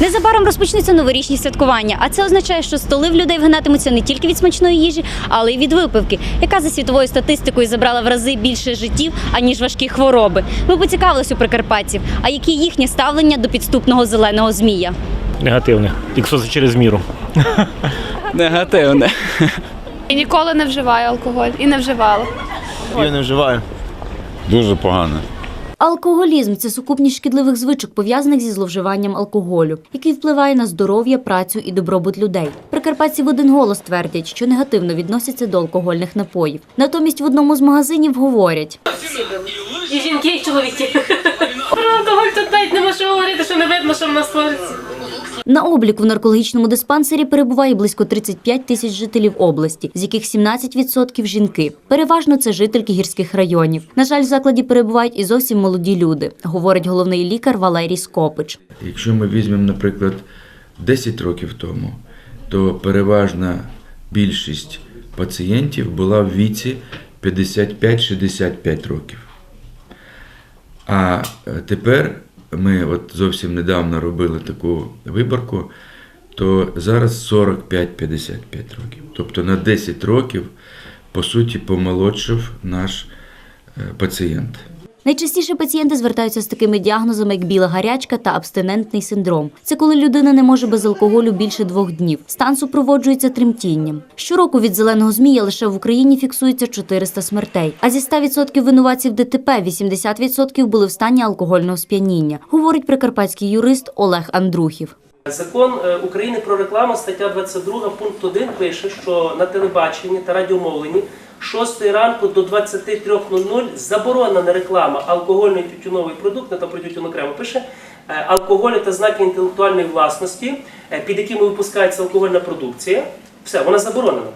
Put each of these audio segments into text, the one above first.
Незабаром розпочнуться новорічні святкування, а це означає, що столи в людей вгинатимуться не тільки від смачної їжі, але й від випивки, яка за світовою статистикою забрала в рази більше життів, аніж важкі хвороби. Ми поцікавились у прикарпатців, а які їхнє ставлення до підступного зеленого змія. Негативне, якщо це через міру. Негативне. І ніколи не вживаю алкоголь і не вживала. Я не вживаю. Дуже погано. Алкоголізм це сукупність шкідливих звичок, пов'язаних зі зловживанням алкоголю, який впливає на здоров'я, працю і добробут людей. Прикарпатці в один голос твердять, що негативно відносяться до алкогольних напоїв. Натомість в одному з магазинів говорять: І жінки, і чоловіки. Про алкоголь тут навіть нема що говорити, що не видно, що в нас твориться. На обліку в наркологічному диспансері перебуває близько 35 тисяч жителів області, з яких 17% – жінки. Переважно це жительки гірських районів. На жаль, в закладі перебувають і зовсім молоді люди, говорить головний лікар Валерій Скопич. Якщо ми візьмемо, наприклад, 10 років тому, то переважна більшість пацієнтів була в віці 55-65 років. А е, тепер ми от зовсім недавно робили таку виборку, то зараз 45-55 років. Тобто на 10 років, по суті, помолодшив наш е, пацієнт. Найчастіше пацієнти звертаються з такими діагнозами, як біла гарячка та абстинентний синдром. Це коли людина не може без алкоголю більше двох днів. Стан супроводжується тремтінням. Щороку від зеленого змія лише в Україні фіксується 400 смертей. А зі 100% винуватців ДТП 80% були в стані алкогольного сп'яніння, говорить прикарпатський юрист Олег Андрухів. Закон е, України про рекламу, стаття 22, пункт 1 пише, що на телебаченні та радіомовленні 6 ранку до 23.00 заборонена реклама алкогольної тютюнової продукти та про тютюн окремо пише е, алкоголю та знаки інтелектуальної власності, е, під якими випускається алкогольна продукція. Все, вона заборонена.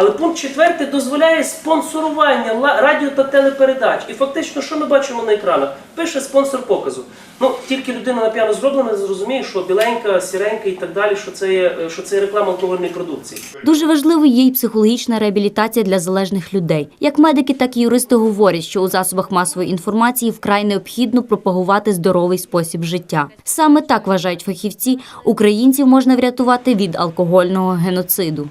Але пункт 4 дозволяє спонсорування радіо та телепередач. І фактично, що ми бачимо на екранах? Пише спонсор показу. Ну, тільки людина на п'яно зроблена, зрозуміє, що біленька, сіренька і так далі, що це є, що це є реклама алкогольної продукції. Дуже важливою є й психологічна реабілітація для залежних людей. Як медики, так і юристи говорять, що у засобах масової інформації вкрай необхідно пропагувати здоровий спосіб життя. Саме так вважають фахівці, українців можна врятувати від алкогольного геноциду.